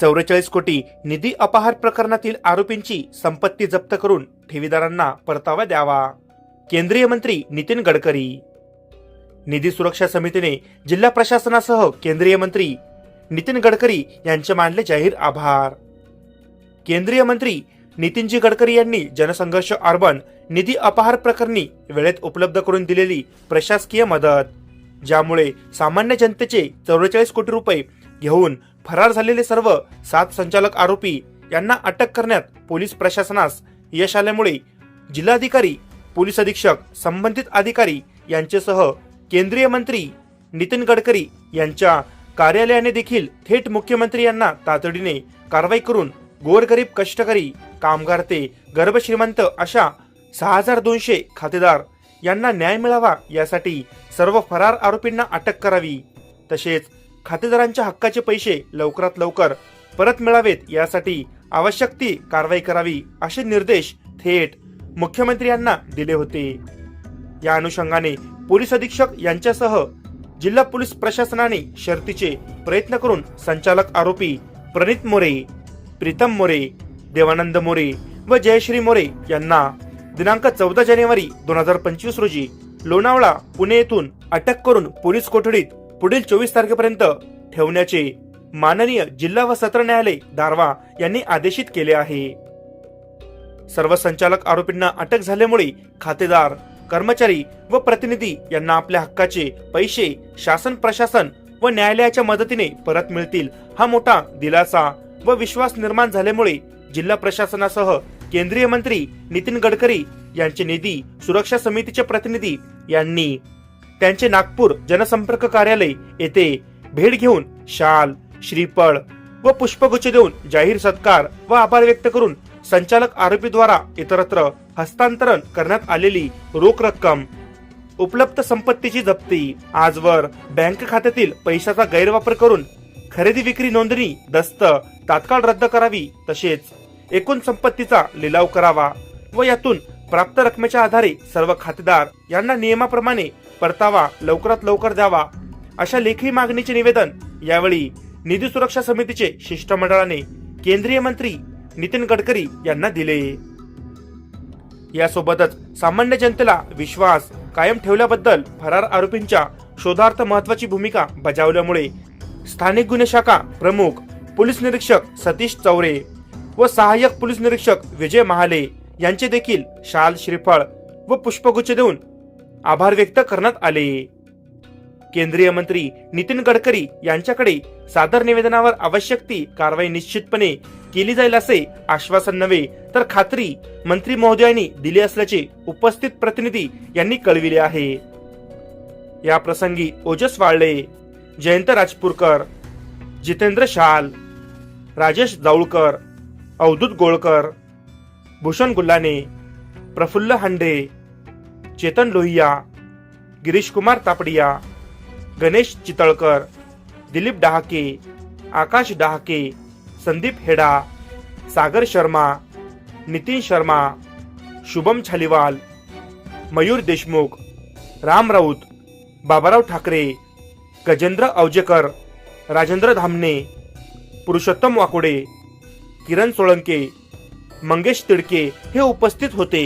चौवेचाळीस कोटी निधी अपहार प्रकरणातील आरोपींची संपत्ती जप्त करून ठेवीदारांना परतावा द्यावा. केंद्रीय मंत्री नितीन गडकरी. निधी सुरक्षा समितीने जिल्हा प्रशासनासह केंद्रीय मंत्री नितीन गडकरी यांचे मानले जाहीर आभार. केंद्रीय मंत्री नितीनजी गडकरी यांनी जनसंघर्ष अर्बन निधी अपहार प्रकरणी वेळेत उपलब्ध करून दिलेली प्रशासकीय मदत. ज्यामुळे सामान्य जनतेचे चौवेचाळीस कोटी रुपये घेऊन फरार झालेले सर्व सात संचालक आरोपी यांना अटक करण्यात पोलीस प्रशासनास यश आल्यामुळे जिल्हाधिकारी पोलीस अधीक्षक संबंधित अधिकारी यांच्यासह केंद्रीय मंत्री नितीन गडकरी यांच्या कार्यालयाने देखील थेट मुख्यमंत्री यांना तातडीने कारवाई करून गोरगरीब कष्टकरी कामगार ते गर्भश्रीमंत अशा सहा हजार दोनशे खातेदार यांना न्याय मिळावा यासाठी सर्व फरार आरोपींना अटक करावी. तसेच खातेदारांच्या हक्काचे पैसे लवकरात लवकर परत मिळावेत यासाठी आवश्यक ती कारवाई करावी असे निर्देश थेट मुख्यमंत्री यांना दिले होते. या अनुषंगाने पोलीस अधीक्षक यांच्यासह जिल्हा पोलीस प्रशासनाने शर्तीचे प्रयत्न करून संचालक आरोपी प्रणित मोरे प्रीतम मोरे देवानंद मोरे व जयश्री मोरे यांना दिनांक चौदा जानेवारी दोन हजार पंचवीस रोजी लोणावळा पुणे येथून अटक करून पोलीस कोठडीत पुढील चोवीस तारखेपर्यंत ठेवण्याचे माननीय जिल्हा व सत्र न्यायालय दारवा यांनी आदेशित केले आहे. सर्व संचालक आरोपींना अटक झाल्यामुळे खातेदार कर्मचारी व प्रतिनिधी यांना आपल्या हक्काचे पैसे शासन प्रशासन व न्यायालयाच्या मदतीने परत मिळतील हा मोठा दिलासा व विश्वास निर्माण झाल्यामुळे जिल्हा प्रशासनासह केंद्रीय मंत्री नितीन गडकरी यांचे निधी सुरक्षा समितीचे प्रतिनिधी यांनी त्यांचे नागपूर जनसंपर्क कार्यालय येथे भेट घेऊन शाल श्रीफळ व पुष्पगुच्छ देऊन जाहीर सत्कार व आभार व्यक्त करून संचालक आरोपीद्वारा इतरत्र हस्तांतरण करण्यात आलेली रोख रक्कम उपलब्ध संपत्तीची जप्ती आजवर बँक खात्यातील पैशाचा गैरवापर करून खरेदी विक्री नोंदणी दस्त तात्काळ रद्द करावी तसेच एकूण संपत्तीचा लिलाव करावा व यातून प्राप्त रकमेच्या आधारे सर्व खातेदार यांना नियमाप्रमाणे परतावा लवकरात लवकर द्यावा अशा लेखी मागणीचे निवेदन यावेळी निधी सुरक्षा समितीचे शिष्टमंडळाने केंद्रीय मंत्री नितीन गडकरी यांना दिले. यासोबतच सामान्य जनतेला विश्वास कायम ठेवल्याबद्दल फरार आरोपींच्या शोधार्थ महत्वाची भूमिका बजावल्यामुळे स्थानिक गुन्हे शाखा प्रमुख पोलीस निरीक्षक सतीश चौरे व सहाय्यक पोलीस निरीक्षक विजय महाले यांचे देखील शाल श्रीफळ व पुष्पगुच्छ देऊन आभार व्यक्त करण्यात आले. केंद्रीय मंत्री नितीन गडकरी यांच्याकडे सादर निवेदनावर आवश्यक ती कारवाई निश्चितपणे केली जाईल असे आश्वासन नव्हे तर खात्री मंत्री महोदयांनी दिली असल्याचे उपस्थित प्रतिनिधी यांनी कळविले आहे. या प्रसंगी ओजस वाळले जयंत राजपूरकर जितेंद्र शाल राजेश जाऊळकर अवधूत गोळकर भूषण गुल्लाने प्रफुल्ल हांडे चेतन लोहिया गिरीश कुमार तापडिया गणेश चितळकर दिलीप डहाके आकाश डहाके संदीप हेडा सागर शर्मा नितीन शर्मा शुभम छालिवाल मयूर देशमुख राम राऊत बाबाराव ठाकरे गजेंद्र अवजेकर राजेंद्र धामणे पुरुषोत्तम वाकोडे किरण सोळंके मंगेश तिडके हे उपस्थित होते.